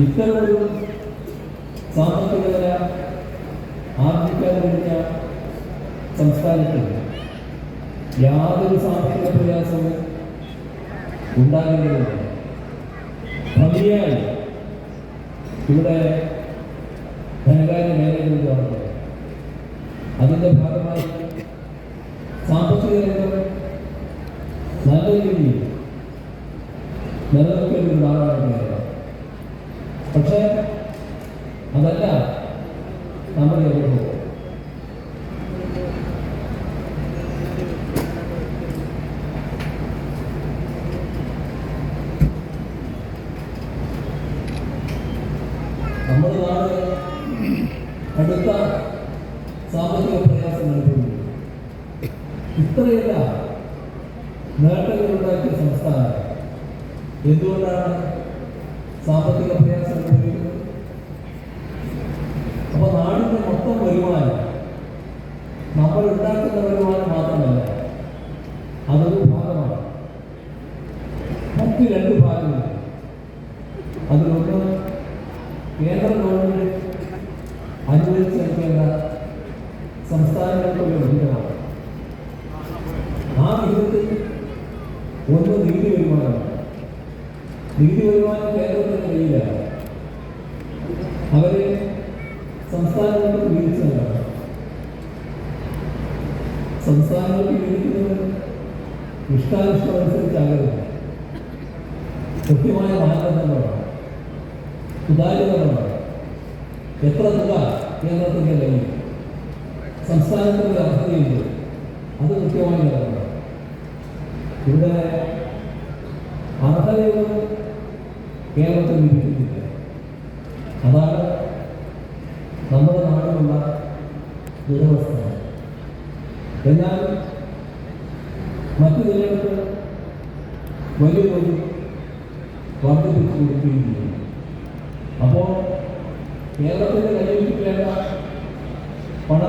ഇത്തരമൊരു സാമ്പത്തികതര ആർജിക്കാൻ കഴിഞ്ഞ സംസ്ഥാനത്തിൽ യാതൊരു സാമ്പത്തിക പ്രയാസവും ഉണ്ടാകേണ്ടതില്ല. ഭംഗിയായി ഇവിടെ ധനകാര്യ മേഖലകൾ നടന്നത് അതിന്റെ ഭാഗമായി സാമ്പത്തിക രംഗം നല്ല രീതിയിൽ നിലനിൽക്കേണ്ട ഒരു നാടാണ് പക്ഷേ അതല്ല നമ്മുടെ അനുഭവം നമ്മൾ നാട് അടുത്ത സാമ്പത്തിക പ്രയാസം അനുഭവിക്കുന്നു. ഇത്രയല്ല നേട്ടങ്ങളുണ്ടാക്കിയ സംസ്ഥാനം. എന്തുകൊണ്ടാണ് സാമ്പത്തിക പ്രയാസം അനുഭവിക്കുന്നത് അപ്പൊ നാടിന്റെ മൊത്തം വരുമാനം നമ്മൾ ഉണ്ടാക്കുന്ന വരുമാനം മാത്രമല്ല അതൊരു ഭാഗമാണ്. മറ്റ് രണ്ട് ഭാഗങ്ങൾ. അതിലൊന്ന് കേന്ദ്ര ഗവൺമെന്റ് അനുവദിച്ചു നൽകേണ്ട സംസ്ഥാനങ്ങൾക്കുള്ള വിഹിതമാണ്. ആ വിഹിതത്തിൽ ഒന്ന് നികുതി വരുമാനമാണ്. നികുതി വരുമാനം കേരളത്തിന് കഴിയില്ല അവരെ സംസ്ഥാനങ്ങൾക്ക് വീഴ്ച നൽകണം സംസ്ഥാനങ്ങൾക്ക് വീഴ്ചക്കുന്നത് ഇഷ്ടാനിഷ്ടം അനുസരിച്ചാകരുത് കൃത്യമായ മാനദണ്ഡങ്ങളാണ്. ഉദാഹരണമാണ് എത്ര തുക കേന്ദ്രത്തിന്റെ കയ്യിൽ? സംസ്ഥാനത്തിന്റെ അർഹതയുണ്ട് അത് കൃത്യമായി ഇവിടെ കേരളത്തിൽ ലഭിക്കുന്നില്ല. അതാണ് നമ്മുടെ നാടിനുള്ള ദുരവസ്ഥ. എന്നാൽ മറ്റു ജില്ലകൾക്ക് വലിയ തോതിൽ വർദ്ധിപ്പിച്ചു കൊടുക്കുകയും അപ്പോൾ കേരളത്തിന്റെ കയ്യിൽ പണ